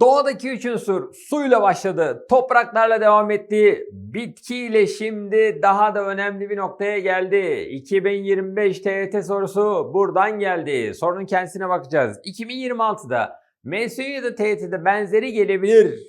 Doğadaki üç unsur suyla başladı, topraklarla devam etti, bitkiyle şimdi daha da önemli bir noktaya geldi. 2025 TYT sorusu buradan geldi. Sorunun kendisine bakacağız. 2026'da MSU ya da TYT'de benzeri gelebilir.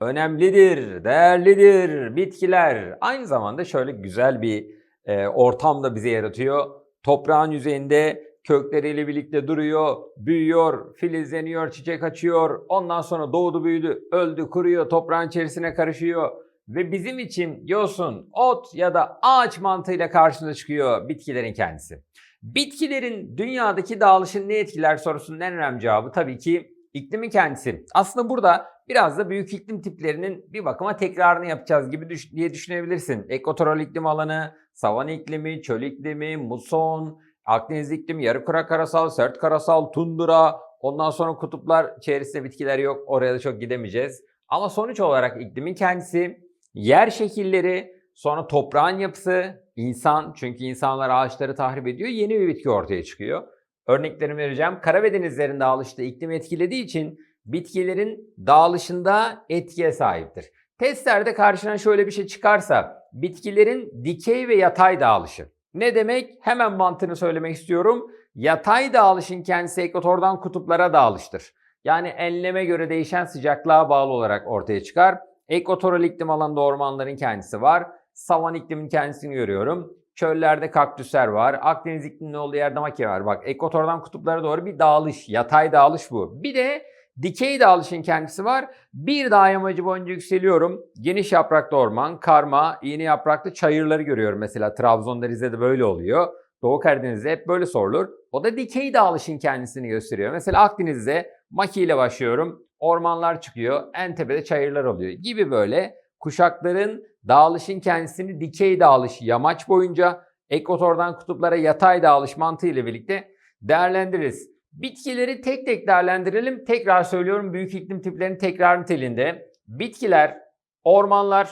Önemlidir, değerlidir bitkiler. Aynı zamanda şöyle güzel bir e, ortam da bize yaratıyor. Toprağın yüzeyinde kökleriyle birlikte duruyor, büyüyor, filizleniyor, çiçek açıyor. Ondan sonra doğdu büyüdü, öldü, kuruyor, toprağın içerisine karışıyor. Ve bizim için yosun, ot ya da ağaç mantığıyla karşımıza çıkıyor bitkilerin kendisi. Bitkilerin dünyadaki dağılışını ne etkiler sorusunun en önemli cevabı tabii ki iklimin kendisi. Aslında burada biraz da büyük iklim tiplerinin bir bakıma tekrarını yapacağız gibi düş- diye düşünebilirsin. Ekvatoral iklim alanı, savan iklimi, çöl iklimi, muson, Akdeniz iklimi, yarı kurak karasal, sert karasal, tundra, ondan sonra kutuplar içerisinde bitkiler yok. Oraya da çok gidemeyeceğiz. Ama sonuç olarak iklimin kendisi, yer şekilleri, sonra toprağın yapısı, insan çünkü insanlar ağaçları tahrip ediyor, yeni bir bitki ortaya çıkıyor. Örneklerimi vereceğim. Kara ve denizlerin dağılışta iklim etkilediği için bitkilerin dağılışında etkiye sahiptir. Testlerde karşına şöyle bir şey çıkarsa bitkilerin dikey ve yatay dağılışı. Ne demek? Hemen mantığını söylemek istiyorum. Yatay dağılışın kendisi ekvatordan kutuplara dağılıştır. Yani enleme göre değişen sıcaklığa bağlı olarak ortaya çıkar. Ekvatoral iklim alanında ormanların kendisi var. Savan iklimin kendisini görüyorum. Çöllerde kaktüsler var. Akdeniz ikliminin olduğu yerde makine var. Bak ekvatordan kutuplara doğru bir dağılış, yatay dağılış bu. Bir de dikey dağılışın kendisi var. Bir dağ yamacı boyunca yükseliyorum. Geniş yapraklı orman, karma, iğne yapraklı çayırları görüyorum. Mesela Trabzon'da Rize'de böyle oluyor. Doğu Karadeniz'de hep böyle sorulur. O da dikey dağılışın kendisini gösteriyor. Mesela Akdeniz'de maki ile başlıyorum. Ormanlar çıkıyor. En tepede çayırlar oluyor gibi böyle kuşakların dağılışın kendisini dikey dağılış yamaç boyunca ekvatordan kutuplara yatay dağılış mantığı ile birlikte değerlendiririz. Bitkileri tek tek değerlendirelim. Tekrar söylüyorum büyük iklim tiplerinin tekrar niteliğinde. Bitkiler, ormanlar,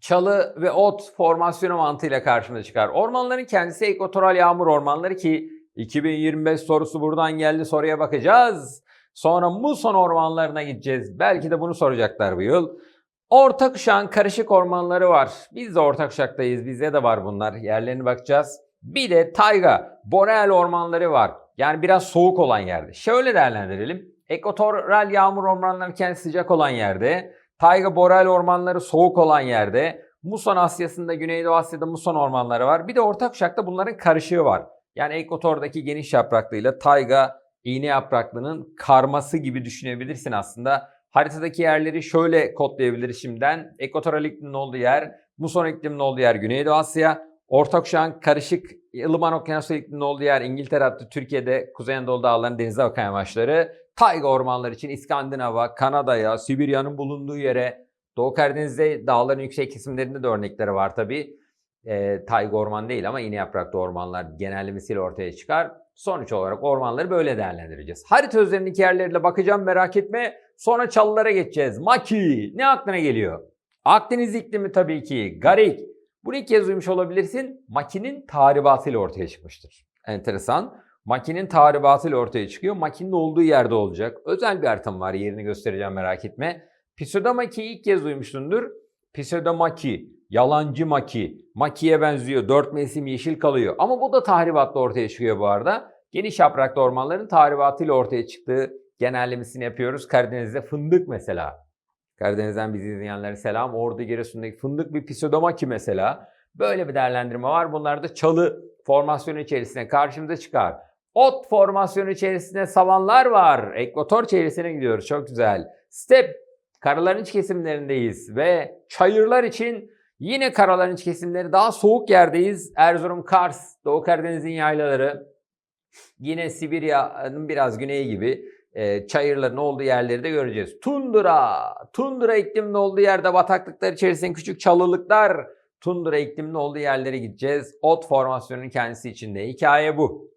çalı ve ot formasyonu mantığıyla karşımıza çıkar. Ormanların kendisi ekvatoral yağmur ormanları ki 2025 sorusu buradan geldi soruya bakacağız. Sonra muson ormanlarına gideceğiz. Belki de bunu soracaklar bu yıl. Orta kuşağın karışık ormanları var. Biz de orta kuşaktayız. Bizde de var bunlar. Yerlerine bakacağız. Bir de tayga, boreal ormanları var. Yani biraz soğuk olan yerde. Şöyle değerlendirelim. Ekvatoral yağmur ormanları kendisi sıcak olan yerde. Tayga boreal ormanları soğuk olan yerde. Muson Asya'sında, Güneydoğu Asya'da muson ormanları var. Bir de orta kuşakta bunların karışığı var. Yani ekvatordaki geniş yapraklıyla tayga, iğne yapraklının karması gibi düşünebilirsin aslında. Haritadaki yerleri şöyle kodlayabiliriz şimdiden. Ekvatoral iklimin olduğu yer, muson iklimin olduğu yer Güneydoğu Asya. Orta kuşağın karışık ılıman okyanusu ikliminin olduğu yer İngiltere hattı Türkiye'de Kuzey Anadolu dağlarının denize bakan yamaçları. Tayga ormanları için İskandinav'a, Kanada'ya, Sibirya'nın bulunduğu yere, Doğu Karadeniz'de dağların yüksek kesimlerinde de örnekleri var tabi. E, tayga orman değil ama iğne yapraklı ormanlar genellemesiyle ortaya çıkar. Sonuç olarak ormanları böyle değerlendireceğiz. Harita üzerindeki yerlerle bakacağım merak etme. Sonra çalılara geçeceğiz. Maki ne aklına geliyor? Akdeniz iklimi tabii ki. Garik. Bunu ilk kez duymuş olabilirsin. Maki'nin tahribatıyla ortaya çıkmıştır. Enteresan. Maki'nin tahribatıyla ortaya çıkıyor. Maki'nin olduğu yerde olacak. Özel bir haritam var. Yerini göstereceğim merak etme. Pseudomaki ilk kez duymuşsundur. Pseudomaki, yalancı maki. Maki'ye benziyor. Dört mevsim yeşil kalıyor. Ama bu da tahribatla ortaya çıkıyor bu arada. Geniş yapraklı ormanların tahribatıyla ortaya çıktığı genellemesini yapıyoruz. Karadeniz'de fındık mesela. Karadeniz'den bizi izleyenlere selam. Ordu Giresun'daki fındık bir pseudomaki mesela. Böyle bir değerlendirme var. Bunlar da çalı formasyonu içerisinde karşımıza çıkar. Ot formasyonu içerisinde savanlar var. Ekvator çevresine gidiyoruz. Çok güzel. Step karaların iç kesimlerindeyiz ve çayırlar için yine karaların iç kesimleri daha soğuk yerdeyiz. Erzurum, Kars, Doğu Karadeniz'in yaylaları. Yine Sibirya'nın biraz güneyi gibi e, çayırların olduğu yerleri de göreceğiz. Tundra, tundra ikliminin olduğu yerde bataklıklar içerisinde küçük çalılıklar. Tundra ikliminin olduğu yerlere gideceğiz. Ot formasyonunun kendisi içinde. Hikaye bu.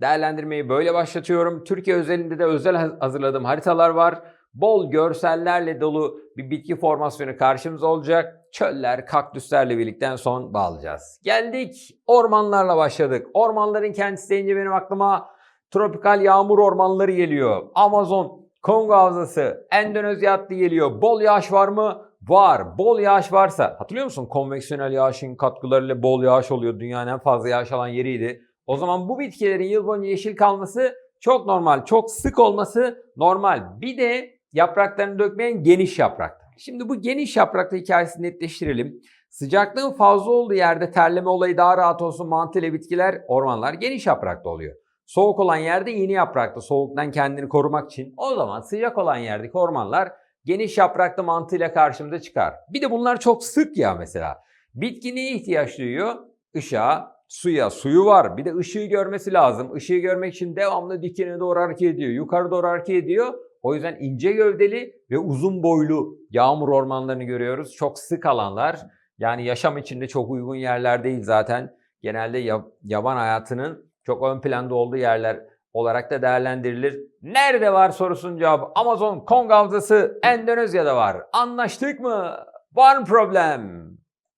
Değerlendirmeyi böyle başlatıyorum. Türkiye özelinde de özel hazırladığım haritalar var. Bol görsellerle dolu bir bitki formasyonu karşımıza olacak. Çöller, kaktüslerle birlikte en son bağlayacağız. Geldik ormanlarla başladık. Ormanların kendisi deyince benim aklıma tropikal yağmur ormanları geliyor. Amazon Kongo Havzası, Endonezya hattı geliyor. Bol yağış var mı? Var. Bol yağış varsa, hatırlıyor musun? Konveksiyonel yağışın katkılarıyla bol yağış oluyor. Dünyanın en fazla yağış alan yeriydi. O zaman bu bitkilerin yıl boyunca yeşil kalması çok normal. Çok sık olması normal. Bir de yapraklarını dökmeyen geniş yaprak. Şimdi bu geniş yapraklı hikayesini netleştirelim. Sıcaklığın fazla olduğu yerde terleme olayı daha rahat olsun mantıyla bitkiler, ormanlar geniş yapraklı oluyor. Soğuk olan yerde yeni yapraklı, soğuktan kendini korumak için. O zaman sıcak olan yerdeki ormanlar geniş yapraklı mantığıyla karşımıza çıkar. Bir de bunlar çok sık ya mesela. Bitki neye ihtiyaç duyuyor? Işığa, suya. Suyu var. Bir de ışığı görmesi lazım. Işığı görmek için devamlı dikine doğru hareket ediyor. Yukarı doğru hareket ediyor. O yüzden ince gövdeli ve uzun boylu yağmur ormanlarını görüyoruz. Çok sık alanlar. Yani yaşam içinde çok uygun yerler değil zaten. Genelde yaban hayatının çok ön planda olduğu yerler olarak da değerlendirilir. Nerede var sorusunun cevabı Amazon Kong Havzası Endonezya'da var. Anlaştık mı? Var mı problem?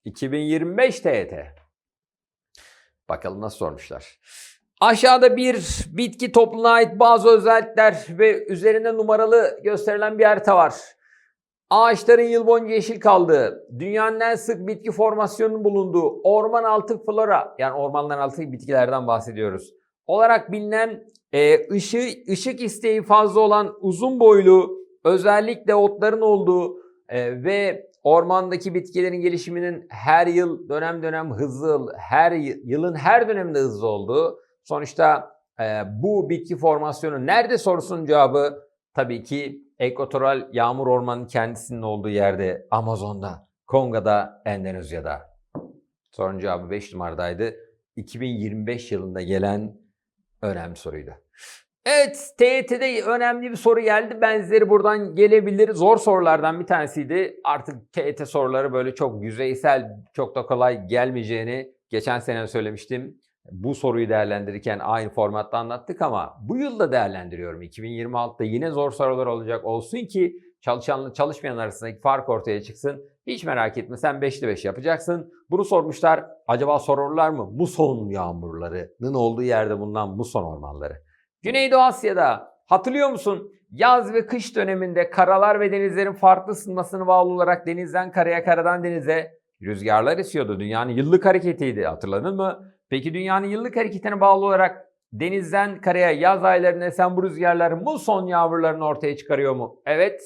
2025 TET. Bakalım nasıl sormuşlar. Aşağıda bir bitki topluluğuna ait bazı özellikler ve üzerinde numaralı gösterilen bir harita var. Ağaçların yıl boyunca yeşil kaldığı, dünyanın en sık bitki formasyonunun bulunduğu orman altı flora, yani ormanların altı bitkilerden bahsediyoruz. Olarak bilinen e, ışık, ışık isteği fazla olan uzun boylu, özellikle otların olduğu e, ve ormandaki bitkilerin gelişiminin her yıl dönem dönem hızlı, her yılın her döneminde hızlı olduğu, sonuçta e, bu bitki formasyonu nerede sorusunun cevabı tabii ki ekvatoral yağmur ormanının kendisinin olduğu yerde Amazon'da, Kongo'da, Endonezya'da. Sorunun cevabı 5 numaradaydı. 2025 yılında gelen önemli soruydu. Evet, TYT'de önemli bir soru geldi. Benzeri buradan gelebilir. Zor sorulardan bir tanesiydi. Artık TYT soruları böyle çok yüzeysel, çok da kolay gelmeyeceğini geçen sene söylemiştim. Bu soruyu değerlendirirken aynı formatta anlattık ama bu yılda değerlendiriyorum. 2026'da yine zor sorular olacak olsun ki çalışanla çalışmayan arasındaki fark ortaya çıksın. Hiç merak etme sen 5'li 5 yapacaksın. Bunu sormuşlar. Acaba sorurlar mı? Muson yağmurlarının olduğu yerde bulunan muson ormanları. Güneydoğu Asya'da hatırlıyor musun? Yaz ve kış döneminde karalar ve denizlerin farklı ısınmasını bağlı olarak denizden karaya, karadan denize rüzgarlar esiyordu. Dünyanın yıllık hareketiydi hatırladın mı? Peki dünyanın yıllık hareketine bağlı olarak denizden karaya yaz aylarında esen bu rüzgarlar muson yağmurlarını ortaya çıkarıyor mu? Evet.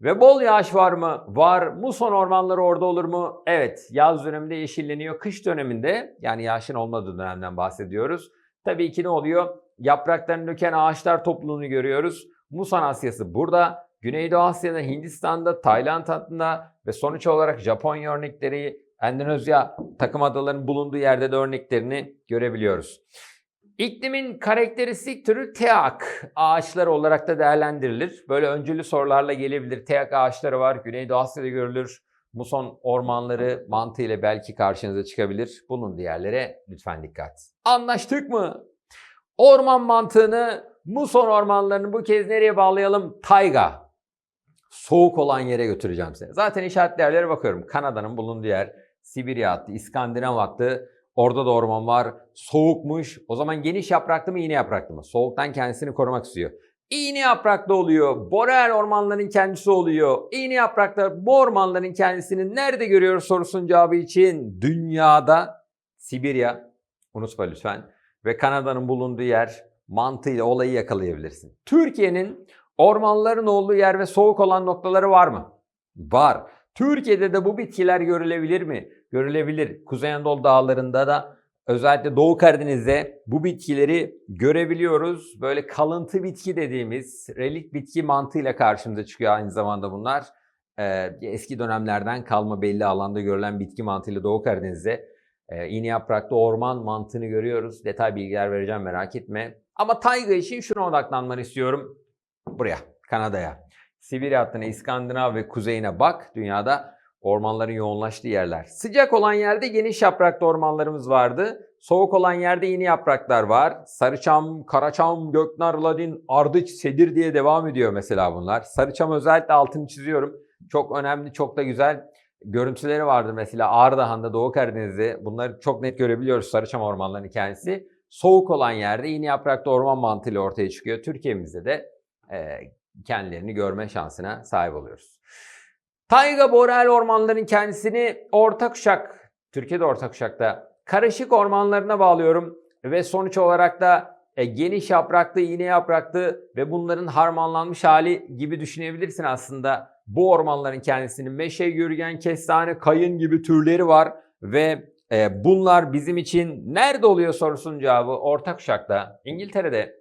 Ve bol yağış var mı? Var. Muson ormanları orada olur mu? Evet. Yaz döneminde yeşilleniyor. Kış döneminde yani yağışın olmadığı dönemden bahsediyoruz. Tabii ki ne oluyor? Yapraklarını döken ağaçlar topluluğunu görüyoruz. Muson Asyası burada. Güneydoğu Asya'da, Hindistan'da, Tayland hattında ve sonuç olarak Japonya örnekleri, Endonezya takım adalarının bulunduğu yerde de örneklerini görebiliyoruz. İklimin karakteristik türü teak ağaçları olarak da değerlendirilir. Böyle öncülü sorularla gelebilir. Teak ağaçları var. Güneydoğu Asya'da görülür. Muson ormanları mantığıyla belki karşınıza çıkabilir. Bunun diğerlere lütfen dikkat. Anlaştık mı? Orman mantığını muson ormanlarını bu kez nereye bağlayalım? Tayga. Soğuk olan yere götüreceğim seni. Zaten işaretli yerlere bakıyorum. Kanada'nın bulunduğu yer, Sibirya hattı, İskandinav hattı. Orada da orman var. Soğukmuş. O zaman geniş yapraklı mı, iğne yapraklı mı? Soğuktan kendisini korumak istiyor. İğne yapraklı oluyor. Boreal ormanların kendisi oluyor. İğne yapraklı bu ormanların kendisini nerede görüyoruz sorusunun cevabı için dünyada Sibirya unutma lütfen ve Kanada'nın bulunduğu yer mantığıyla olayı yakalayabilirsin. Türkiye'nin ormanların olduğu yer ve soğuk olan noktaları var mı? Var. Türkiye'de de bu bitkiler görülebilir mi? Görülebilir. Kuzey Anadolu dağlarında da özellikle Doğu Karadeniz'de bu bitkileri görebiliyoruz. Böyle kalıntı bitki dediğimiz relik bitki mantığıyla karşımıza çıkıyor aynı zamanda bunlar. Ee, eski dönemlerden kalma belli alanda görülen bitki mantığıyla Doğu Karadeniz'de e, iğne yapraklı orman mantığını görüyoruz. Detay bilgiler vereceğim merak etme. Ama tayga için şuna odaklanmanı istiyorum. Buraya, Kanada'ya. Sibirya hattına, İskandinav ve kuzeyine bak. Dünyada ormanların yoğunlaştığı yerler. Sıcak olan yerde geniş yapraklı ormanlarımız vardı. Soğuk olan yerde yeni yapraklar var. Sarıçam, Karaçam, Göknar, Ladin, Ardıç, Sedir diye devam ediyor mesela bunlar. Sarıçam özellikle altını çiziyorum. Çok önemli, çok da güzel görüntüleri vardır mesela Ardahan'da, Doğu Karadeniz'de. Bunları çok net görebiliyoruz Sarıçam ormanlarının kendisi. Soğuk olan yerde yeni yapraklı orman mantığıyla ortaya çıkıyor. Türkiye'mizde de e, kendilerini görme şansına sahip oluyoruz. Tayga boreal ormanların kendisini orta kuşak, Türkiye'de orta kuşakta karışık ormanlarına bağlıyorum ve sonuç olarak da e, geniş yapraklı, iğne yapraklı ve bunların harmanlanmış hali gibi düşünebilirsin aslında. Bu ormanların kendisinin meşe, yürgen, kestane, kayın gibi türleri var ve e, bunlar bizim için nerede oluyor sorusunun cevabı orta kuşakta. İngiltere'de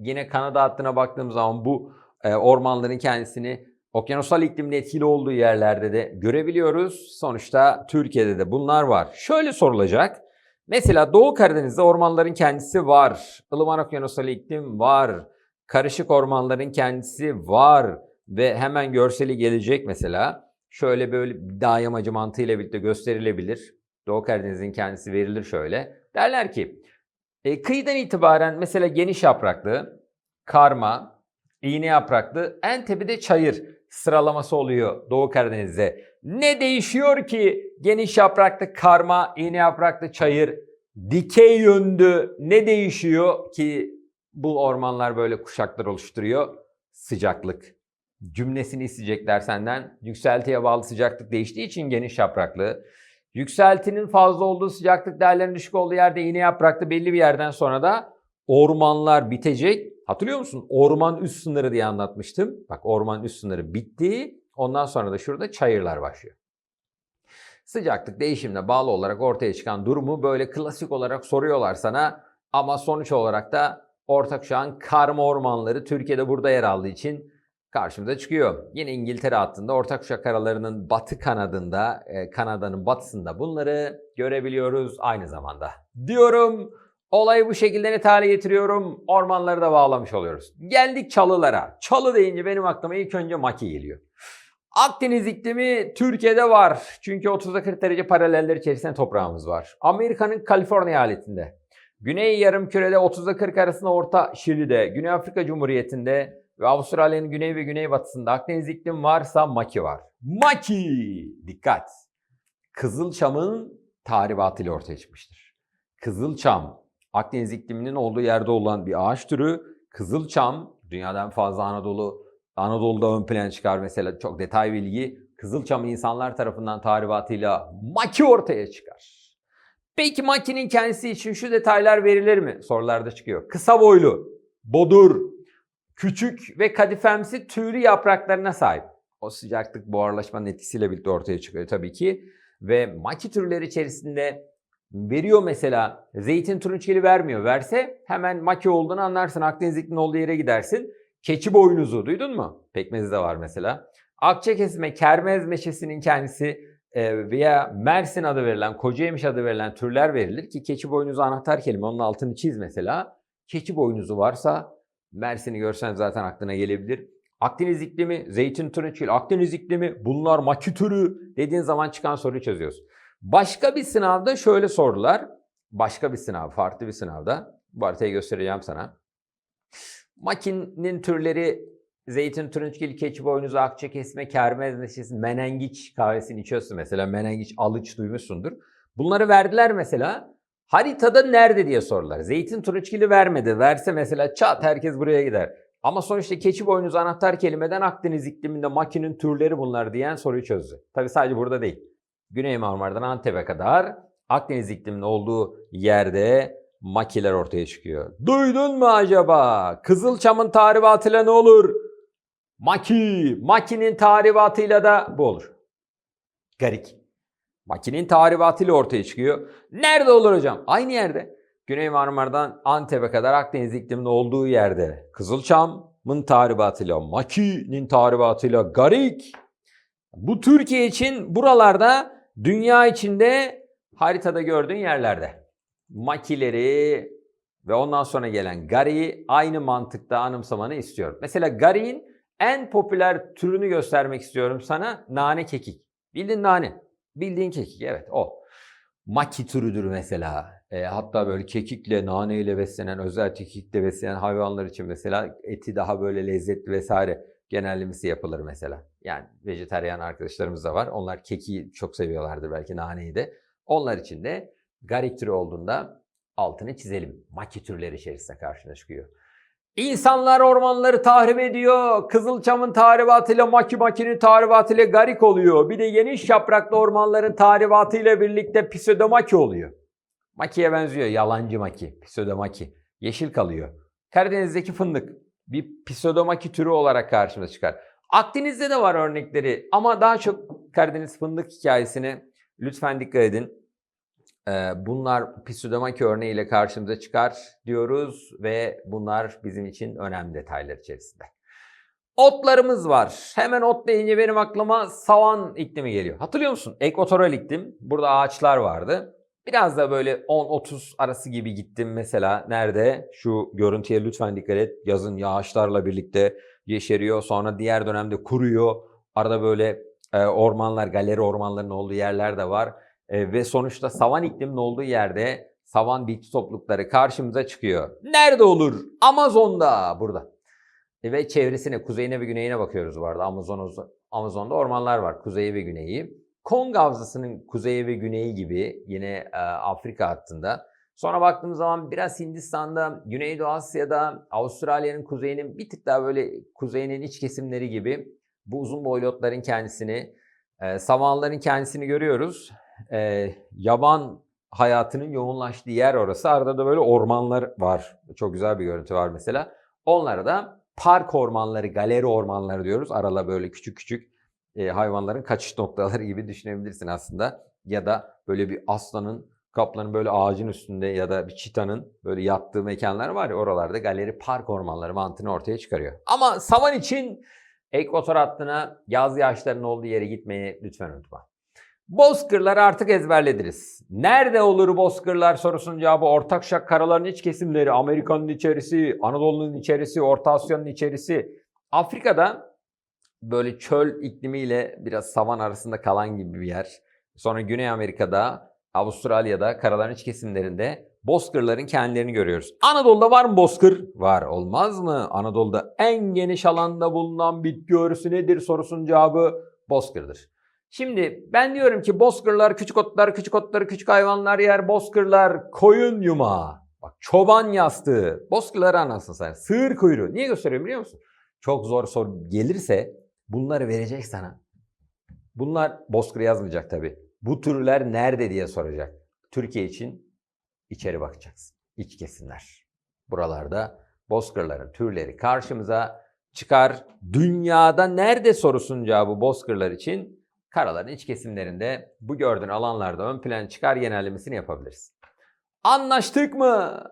yine Kanada hattına baktığımız zaman bu e, ormanların kendisini okyanusal iklimin etkili olduğu yerlerde de görebiliyoruz. Sonuçta Türkiye'de de bunlar var. Şöyle sorulacak. Mesela Doğu Karadeniz'de ormanların kendisi var. Ilıman okyanusal iklim var. Karışık ormanların kendisi var. Ve hemen görseli gelecek mesela. Şöyle böyle dağ yamacı mantığıyla birlikte gösterilebilir. Doğu Karadeniz'in kendisi verilir şöyle. Derler ki e, kıyıdan itibaren mesela geniş yapraklı, karma, iğne yapraklı, en tepede çayır sıralaması oluyor Doğu Karadeniz'de. Ne değişiyor ki geniş yapraklı karma, iğne yapraklı çayır, dikey yönlü ne değişiyor ki bu ormanlar böyle kuşaklar oluşturuyor? Sıcaklık. Cümlesini isteyecekler senden. Yükseltiye bağlı sıcaklık değiştiği için geniş yapraklı. Yükseltinin fazla olduğu sıcaklık değerlerinin düşük olduğu yerde iğne yapraklı belli bir yerden sonra da ormanlar bitecek. Hatırlıyor musun? Orman üst sınırı diye anlatmıştım. Bak orman üst sınırı bitti. Ondan sonra da şurada çayırlar başlıyor. Sıcaklık değişimine bağlı olarak ortaya çıkan durumu böyle klasik olarak soruyorlar sana. Ama sonuç olarak da ortak şu an karma ormanları Türkiye'de burada yer aldığı için karşımıza çıkıyor. Yine İngiltere hattında ortak kuşak aralarının batı kanadında, e, Kanada'nın batısında bunları görebiliyoruz aynı zamanda. Diyorum olayı bu şekilde net hale getiriyorum. Ormanları da bağlamış oluyoruz. Geldik çalılara. Çalı deyince benim aklıma ilk önce maki geliyor. Akdeniz iklimi Türkiye'de var. Çünkü 30'da 40 derece paraleller içerisinde toprağımız var. Amerika'nın Kaliforniya eyaletinde. Güney yarımkürede 30'da 40 arasında Orta Şili'de, Güney Afrika Cumhuriyeti'nde ve Avustralya'nın güney ve güneybatısında Akdeniz iklim varsa maki var. Maki! Dikkat! Kızılçam'ın tahribatıyla ortaya çıkmıştır. Kızılçam, Akdeniz ikliminin olduğu yerde olan bir ağaç türü. Kızılçam, dünyadan fazla Anadolu, Anadolu'da ön plan çıkar mesela çok detay bilgi. Kızılçam insanlar tarafından tahribatıyla maki ortaya çıkar. Peki makinin kendisi için şu detaylar verilir mi? Sorularda çıkıyor. Kısa boylu, bodur, küçük ve kadifemsi tüylü yapraklarına sahip. O sıcaklık buharlaşmanın etkisiyle birlikte ortaya çıkıyor tabii ki. Ve maki türleri içerisinde veriyor mesela zeytin turunçgili vermiyor. Verse hemen maki olduğunu anlarsın. Akdeniz ikliminin olduğu yere gidersin. Keçi boynuzu duydun mu? Pekmezi de var mesela. Akça kesme, kermez meşesinin kendisi e, veya Mersin adı verilen, Kocayemiş adı verilen türler verilir ki keçi boynuzu anahtar kelime. Onun altını çiz mesela. Keçi boynuzu varsa Mersin'i görsen zaten aklına gelebilir. Akdeniz iklimi, zeytin turunçgil, Akdeniz iklimi bunlar maki türü dediğin zaman çıkan soruyu çözüyorsun. Başka bir sınavda şöyle sorular. Başka bir sınav, farklı bir sınavda. Bu haritayı göstereceğim sana. Makinin türleri zeytin, turunçgil, keçi boynuzu, akça kesme, kermez neşesi, menengiç kahvesini içiyorsun mesela. Menengiç, alıç duymuşsundur. Bunları verdiler mesela. Haritada nerede diye sordular. Zeytin turunçgili vermedi. Verse mesela çat herkes buraya gider. Ama sonuçta keçi boynuzu anahtar kelimeden Akdeniz ikliminde makinin türleri bunlar diyen soruyu çözdü. Tabi sadece burada değil. Güney Marmara'dan Antep'e kadar Akdeniz ikliminin olduğu yerde makiler ortaya çıkıyor. Duydun mu acaba? Kızılçam'ın tahribatıyla ne olur? Maki. Makinin tahribatıyla da bu olur. Garik. Makinin tahribatıyla ortaya çıkıyor. Nerede olur hocam? Aynı yerde. Güney Marmara'dan Antep'e kadar Akdeniz ikliminin olduğu yerde. Kızılçam'ın tahribatıyla, Maki'nin tahribatıyla Garik. Bu Türkiye için buralarda dünya içinde haritada gördüğün yerlerde. Makileri ve ondan sonra gelen Gari'yi aynı mantıkta anımsamanı istiyorum. Mesela Gari'nin en popüler türünü göstermek istiyorum sana. Nane kekik. Bildin nane. Bildiğin kekik evet o. Maki türüdür mesela. E, hatta böyle kekikle, naneyle beslenen, özel kekikle beslenen hayvanlar için mesela eti daha böyle lezzetli vesaire genellemesi yapılır mesela. Yani vejetaryen arkadaşlarımız da var. Onlar keki çok seviyorlardır belki naneyi de. Onlar için de garik türü olduğunda altını çizelim. Maki türleri içerisinde karşına çıkıyor. İnsanlar ormanları tahrip ediyor. Kızılçam'ın tahribatıyla Maki Maki'nin tahribatıyla Garik oluyor. Bir de geniş yapraklı ormanların tahribatıyla birlikte Pseudomaki oluyor. Maki'ye benziyor. Yalancı Maki. Pseudomaki. Yeşil kalıyor. Karadeniz'deki fındık bir Pseudomaki türü olarak karşımıza çıkar. Akdeniz'de de var örnekleri ama daha çok Karadeniz fındık hikayesine lütfen dikkat edin. Ee, Bunlar Pseudomaki örneğiyle karşımıza çıkar diyoruz ve bunlar bizim için önemli detaylar içerisinde. Otlarımız var. Hemen ot deyince benim aklıma savan iklimi geliyor. Hatırlıyor musun? Ekvatoral iklim. Burada ağaçlar vardı. Biraz da böyle 10-30 arası gibi gittim mesela. Nerede? Şu görüntüye lütfen dikkat et. Yazın yağışlarla birlikte yeşeriyor. Sonra diğer dönemde kuruyor. Arada böyle e, ormanlar, galeri ormanlarının olduğu yerler de var. E, ve sonuçta savan ikliminin olduğu yerde savan bitki toplulukları karşımıza çıkıyor. Nerede olur? Amazon'da burada. E, ve çevresine, kuzeyine ve güneyine bakıyoruz bu arada. Amazon, Amazon'da ormanlar var, kuzeyi ve güneyi. Kong Havzası'nın kuzeyi ve güneyi gibi yine e, Afrika hattında. Sonra baktığımız zaman biraz Hindistan'da, Güneydoğu Asya'da, Avustralya'nın kuzeyinin bir tık daha böyle kuzeyinin iç kesimleri gibi bu uzun boylu otların kendisini, e, savanların kendisini görüyoruz. E, yaban hayatının yoğunlaştığı yer orası. Arada da böyle ormanlar var. Çok güzel bir görüntü var mesela. Onlara da park ormanları, galeri ormanları diyoruz. Arala böyle küçük küçük e, hayvanların kaçış noktaları gibi düşünebilirsin aslında. Ya da böyle bir aslanın, kaplanın böyle ağacın üstünde ya da bir çitanın böyle yattığı mekanlar var ya oralarda galeri park ormanları mantığını ortaya çıkarıyor. Ama savan için ekvator hattına yaz yağışlarının olduğu yere gitmeyi lütfen unutma. Bozkırları artık ezberlediniz. Nerede olur bozkırlar sorusunun cevabı ortak şak karaların iç kesimleri, Amerika'nın içerisi, Anadolu'nun içerisi, Orta Asya'nın içerisi. Afrika'da böyle çöl iklimiyle biraz savan arasında kalan gibi bir yer. Sonra Güney Amerika'da, Avustralya'da, karaların iç kesimlerinde bozkırların kendilerini görüyoruz. Anadolu'da var mı bozkır? Var. Olmaz mı? Anadolu'da en geniş alanda bulunan bitki örtüsü nedir sorusunun cevabı bozkırdır. Şimdi ben diyorum ki bozkırlar, küçük otlar, küçük otları, küçük hayvanlar yer, bozkırlar, koyun yumağı. Bak çoban yastığı, bozkırları anasını sen. Sığır kuyruğu. Niye gösteriyorum biliyor musun? Çok zor soru gelirse bunları verecek sana. Bunlar bozkır yazmayacak tabii. Bu türler nerede diye soracak. Türkiye için içeri bakacaksın. İç kesimler. Buralarda bozkırların türleri karşımıza çıkar. Dünyada nerede sorusunun cevabı bozkırlar için karaların iç kesimlerinde bu gördüğün alanlarda ön plan çıkar genellemesini yapabiliriz. Anlaştık mı?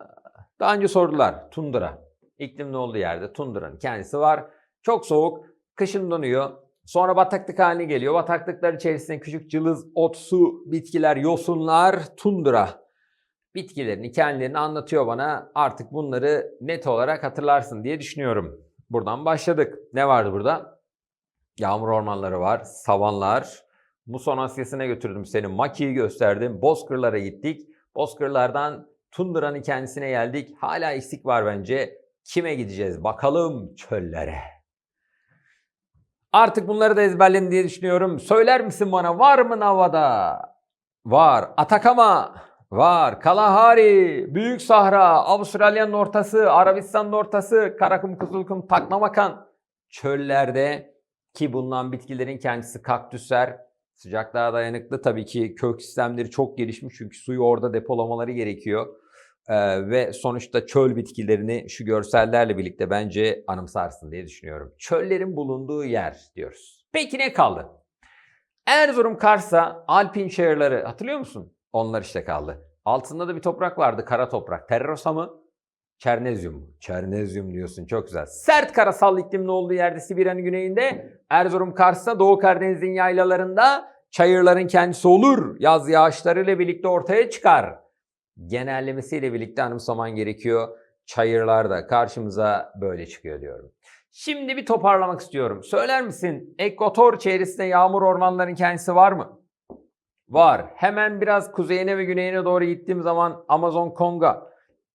Daha önce sordular. Tundra. İklimin olduğu yerde tundranın kendisi var. Çok soğuk. Kışın donuyor. Sonra bataklık haline geliyor. Bataklıklar içerisinde küçük cılız, ot, su, bitkiler, yosunlar, tundra bitkilerini, kendilerini anlatıyor bana. Artık bunları net olarak hatırlarsın diye düşünüyorum. Buradan başladık. Ne vardı burada? Yağmur ormanları var, savanlar. Muson Asya'sına götürdüm seni. Maki'yi gösterdim. Bozkırlara gittik. Bozkırlardan Tundra'nın kendisine geldik. Hala eksik var bence. Kime gideceğiz? Bakalım çöllere. Artık bunları da ezberledin diye düşünüyorum. Söyler misin bana var mı Nava'da? Var. Atakama var. Kalahari, Büyük Sahra, Avustralya'nın ortası, Arabistan'ın ortası, Karakum, Kızılkum, Taknamakan çöllerde ki bulunan bitkilerin kendisi kaktüsler sıcaklığa dayanıklı tabii ki kök sistemleri çok gelişmiş çünkü suyu orada depolamaları gerekiyor. Ee, ve sonuçta çöl bitkilerini şu görsellerle birlikte bence anımsarsın diye düşünüyorum. Çöllerin bulunduğu yer diyoruz. Peki ne kaldı? Erzurum Kars'a Alpin şehirleri hatırlıyor musun? Onlar işte kaldı. Altında da bir toprak vardı kara toprak. Terrosa mı? Çernezyum mu? Çernezyum diyorsun çok güzel. Sert karasal iklimin olduğu yerde Sibirya'nın güneyinde Erzurum Kars'ta Doğu Karadeniz'in yaylalarında çayırların kendisi olur. Yaz yağışlarıyla birlikte ortaya çıkar genellemesiyle birlikte anımsaman gerekiyor. Çayırlar da karşımıza böyle çıkıyor diyorum. Şimdi bir toparlamak istiyorum. Söyler misin ekvator çevresinde yağmur ormanlarının kendisi var mı? Var. Hemen biraz kuzeyine ve güneyine doğru gittiğim zaman Amazon Konga.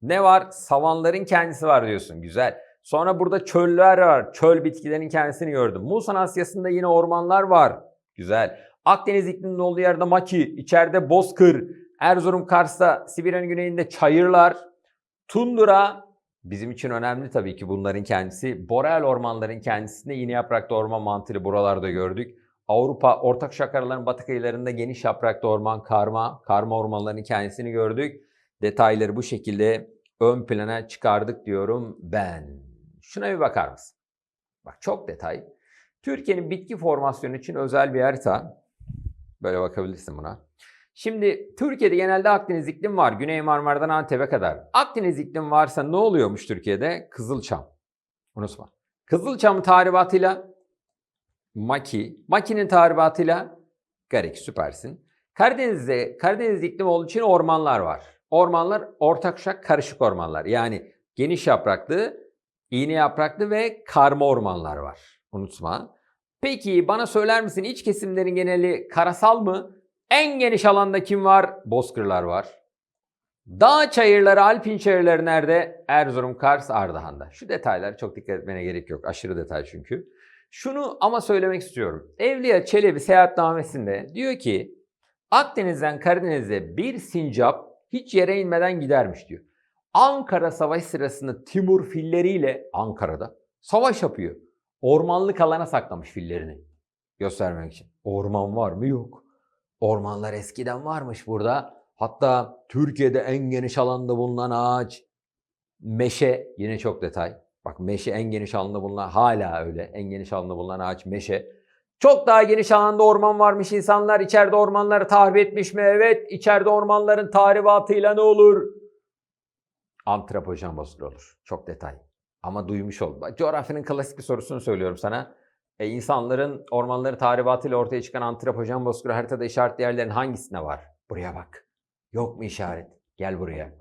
Ne var? Savanların kendisi var diyorsun. Güzel. Sonra burada çöller var. Çöl bitkilerinin kendisini gördüm. Musan Asya'sında yine ormanlar var. Güzel. Akdeniz ikliminin olduğu yerde Maki, içeride Bozkır, Erzurum, Kars'ta, Sibirya'nın güneyinde çayırlar, tundra, Bizim için önemli tabii ki bunların kendisi. Boreal ormanların kendisinde iğne yapraklı orman mantığıyla buralarda gördük. Avrupa ortak şakarların batı kıyılarında geniş yapraklı orman karma, karma ormanlarının kendisini gördük. Detayları bu şekilde ön plana çıkardık diyorum ben. Şuna bir bakar mısın? Bak çok detay. Türkiye'nin bitki formasyonu için özel bir harita. Böyle bakabilirsin buna. Şimdi Türkiye'de genelde Akdeniz iklim var. Güney Marmara'dan Antep'e kadar. Akdeniz iklim varsa ne oluyormuş Türkiye'de? Kızılçam. Unutma. Kızılçam tahribatıyla Maki. Maki'nin tahribatıyla Garik süpersin. Karadeniz'de Karadeniz iklim olduğu için ormanlar var. Ormanlar ortakşak karışık ormanlar. Yani geniş yapraklı, iğne yapraklı ve karma ormanlar var. Unutma. Peki bana söyler misin iç kesimlerin geneli karasal mı? En geniş alanda kim var? Bozkırlar var. Dağ çayırları, alpin çayırları nerede? Erzurum, Kars, Ardahan'da. Şu detaylara çok dikkat etmene gerek yok. Aşırı detay çünkü. Şunu ama söylemek istiyorum. Evliya Çelebi seyahatnamesinde diyor ki Akdeniz'den Karadeniz'e bir sincap hiç yere inmeden gidermiş diyor. Ankara Savaşı sırasında Timur filleriyle Ankara'da savaş yapıyor. Ormanlık alana saklamış fillerini göstermek için. Orman var mı? Yok. Ormanlar eskiden varmış burada. Hatta Türkiye'de en geniş alanda bulunan ağaç meşe yine çok detay. Bak meşe en geniş alanda bulunan hala öyle. En geniş alanda bulunan ağaç meşe. Çok daha geniş alanda orman varmış. İnsanlar içeride ormanları tahrip etmiş mi? Evet. İçeride ormanların tahribatıyla ne olur? Antropojen bozukluğu olur. Çok detay. Ama duymuş ol. Bak, Coğrafyanın klasik bir sorusunu söylüyorum sana. E, insanların ormanları tahribatıyla ortaya çıkan antropojen bozukluğu haritada işaretli yerlerin hangisine var? Buraya bak. Yok mu işaret? Gel buraya.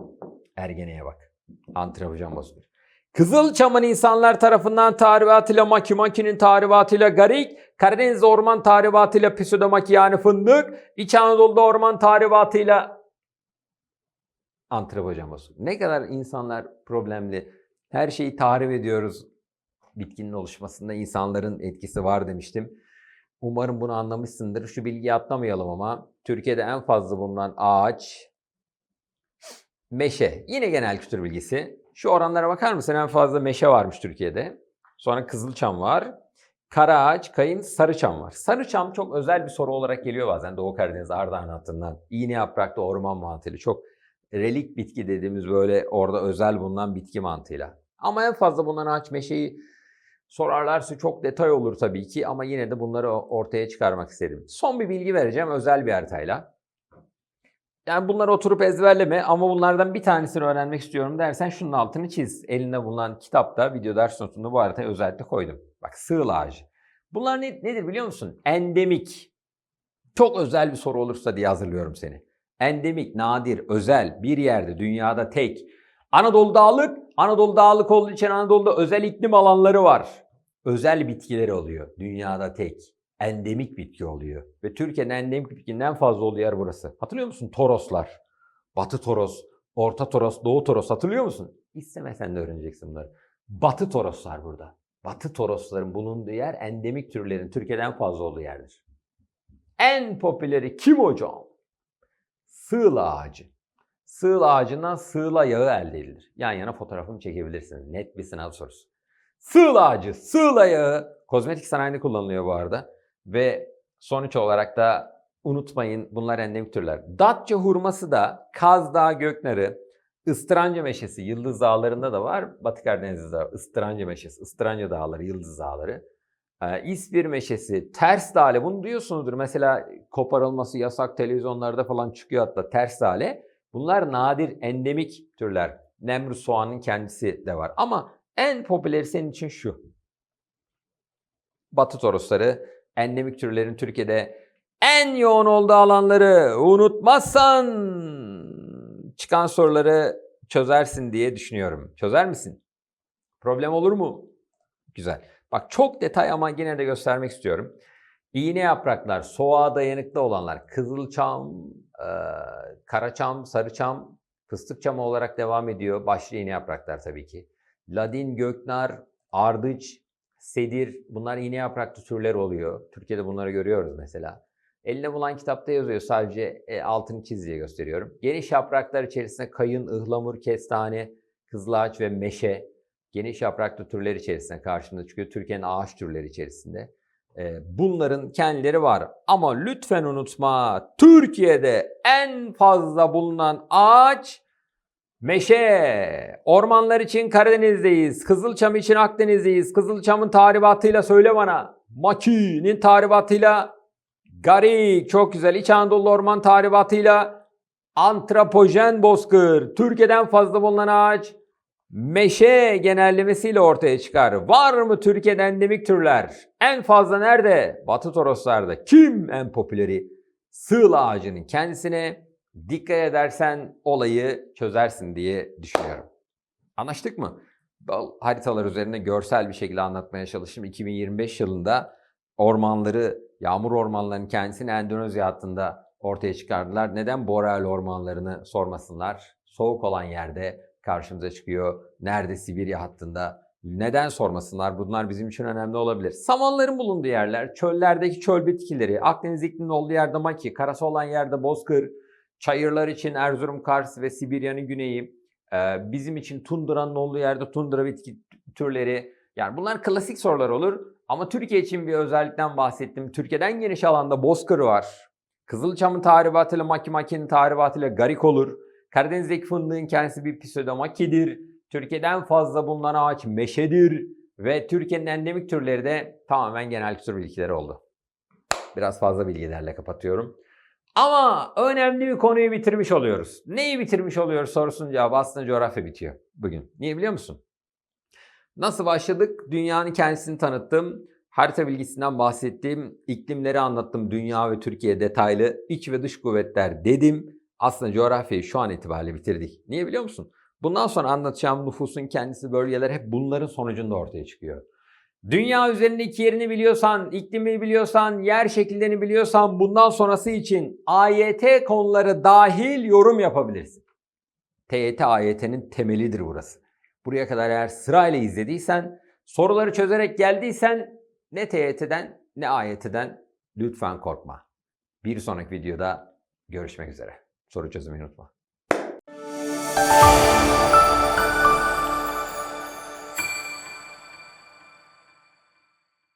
Ergene'ye bak. Antropojen bozukluğu. Kızılçam'ın insanlar tarafından tahribatıyla Maki Maki'nin tahribatıyla Garik, Karadeniz orman tahribatıyla Pseudomaki yani fındık, İç Anadolu'da orman tahribatıyla antropojen bozukluğu. Ne kadar insanlar problemli. Her şeyi tahrip ediyoruz. Bitkinin oluşmasında insanların etkisi var demiştim. Umarım bunu anlamışsındır. Şu bilgiyi atlamayalım ama Türkiye'de en fazla bulunan ağaç meşe. Yine genel kültür bilgisi. Şu oranlara bakar mısın? En fazla meşe varmış Türkiye'de. Sonra kızılçam var. Kara ağaç, kayın, sarıçam var. Sarıçam çok özel bir soru olarak geliyor bazen Doğu Karadeniz Ardahan hattından. İğne yapraklı orman mantığıyla. Çok relik bitki dediğimiz böyle orada özel bulunan bitki mantığıyla. Ama en fazla bulunan ağaç meşeyi sorarlarsa çok detay olur tabii ki ama yine de bunları ortaya çıkarmak istedim. Son bir bilgi vereceğim özel bir haritayla. Yani bunları oturup ezberleme ama bunlardan bir tanesini öğrenmek istiyorum dersen şunun altını çiz. Elinde bulunan kitapta video ders notunda bu haritayı özellikle koydum. Bak sığıl ağacı. Bunlar ne, nedir biliyor musun? Endemik. Çok özel bir soru olursa diye hazırlıyorum seni. Endemik, nadir, özel, bir yerde, dünyada tek. Anadolu dağlık, Anadolu dağlık olduğu için Anadolu'da özel iklim alanları var. Özel bitkileri oluyor. Dünyada tek. Endemik bitki oluyor. Ve Türkiye'nin endemik bitkinin en fazla olduğu yer burası. Hatırlıyor musun? Toroslar. Batı Toros, Orta Toros, Doğu Toros hatırlıyor musun? İstemesen de öğreneceksin bunları. Batı Toroslar burada. Batı Torosların bulunduğu yer endemik türlerin Türkiye'de en fazla olduğu yerdir. En popüleri kim hocam? Sığıl ağacı. Sığıl ağacından sığla yağı elde edilir. Yan yana fotoğrafımı çekebilirsiniz. Net bir sınav sorusu. Sığıl ağacı, sığla yağı kozmetik sanayinde kullanılıyor bu arada. Ve sonuç olarak da unutmayın bunlar endemik türler. Datça hurması da Kaz Dağı göknarı, ıstıranca meşesi Yıldız Dağları'nda da var. Batı Karadeniz'de de var. Istıranca meşesi, ıstıranca dağları, Yıldız Dağları. Ee, İspir meşesi, ters dale bunu duyuyorsunuzdur. Mesela koparılması yasak televizyonlarda falan çıkıyor hatta ters dale. Bunlar nadir endemik türler. Nemrut soğanın kendisi de var. Ama en popüleri senin için şu. Batı torosları endemik türlerin Türkiye'de en yoğun olduğu alanları unutmazsan çıkan soruları çözersin diye düşünüyorum. Çözer misin? Problem olur mu? Güzel. Bak çok detay ama yine de göstermek istiyorum. İğne yapraklar, soğuğa dayanıklı olanlar, kızılçam, karaçam, sarıçam, fıstık çamı olarak devam ediyor. Başlı iğne yapraklar tabii ki. Ladin, göknar, ardıç, sedir bunlar iğne yapraklı türler oluyor. Türkiye'de bunları görüyoruz mesela. Eline bulan kitapta yazıyor sadece e, altını çiz diye gösteriyorum. Geniş yapraklar içerisinde kayın, ıhlamur, kestane, kızılağaç ve meşe geniş yapraklı türler içerisinde karşımıza çıkıyor. Türkiye'nin ağaç türleri içerisinde. Ee, bunların kendileri var. Ama lütfen unutma Türkiye'de en fazla bulunan ağaç meşe. Ormanlar için Karadeniz'deyiz. Kızılçam için Akdeniz'deyiz. Kızılçam'ın tahribatıyla söyle bana. Maki'nin tahribatıyla Garik çok güzel. İç Anadolu orman tahribatıyla antropojen bozkır. Türkiye'den fazla bulunan ağaç meşe genellemesiyle ortaya çıkar. Var mı Türkiye'de endemik türler? En fazla nerede? Batı Toroslarda. Kim en popüleri? Sığıl ağacının kendisine dikkat edersen olayı çözersin diye düşünüyorum. Anlaştık mı? Haritalar üzerine görsel bir şekilde anlatmaya çalıştım. 2025 yılında ormanları, yağmur ormanlarının kendisini Endonezya hattında ortaya çıkardılar. Neden boreal ormanlarını sormasınlar? Soğuk olan yerde karşımıza çıkıyor. Nerede Sibirya hattında? Neden sormasınlar? Bunlar bizim için önemli olabilir. Samanların bulunduğu yerler, çöllerdeki çöl bitkileri, Akdeniz ikliminin olduğu yerde maki, karası olan yerde bozkır, çayırlar için Erzurum, Kars ve Sibirya'nın güneyi, bizim için tundranın olduğu yerde tundra bitki türleri. Yani bunlar klasik sorular olur. Ama Türkiye için bir özellikten bahsettim. Türkiye'den geniş alanda bozkır var. Kızılçam'ın tahribatıyla Maki Maki'nin tahribatıyla garik olur. Karadeniz'deki fındığın kendisi bir pseudomakidir. Türkiye'den fazla bulunan ağaç meşedir. Ve Türkiye'nin endemik türleri de tamamen genel kültür bilgileri oldu. Biraz fazla bilgilerle kapatıyorum. Ama önemli bir konuyu bitirmiş oluyoruz. Neyi bitirmiş oluyoruz sorusunun cevabı aslında coğrafya bitiyor bugün. Niye biliyor musun? Nasıl başladık? Dünyanın kendisini tanıttım. Harita bilgisinden bahsettim. iklimleri anlattım. Dünya ve Türkiye detaylı. iç ve dış kuvvetler dedim. Aslında coğrafyayı şu an itibariyle bitirdik. Niye biliyor musun? Bundan sonra anlatacağım nüfusun kendisi bölgeler hep bunların sonucunda ortaya çıkıyor. Dünya üzerindeki yerini biliyorsan, iklimi biliyorsan, yer şekillerini biliyorsan bundan sonrası için AYT konuları dahil yorum yapabilirsin. TYT AYT'nin temelidir burası. Buraya kadar eğer sırayla izlediysen, soruları çözerek geldiysen ne TYT'den ne AYT'den lütfen korkma. Bir sonraki videoda görüşmek üzere. Soru çözmeyi unutma.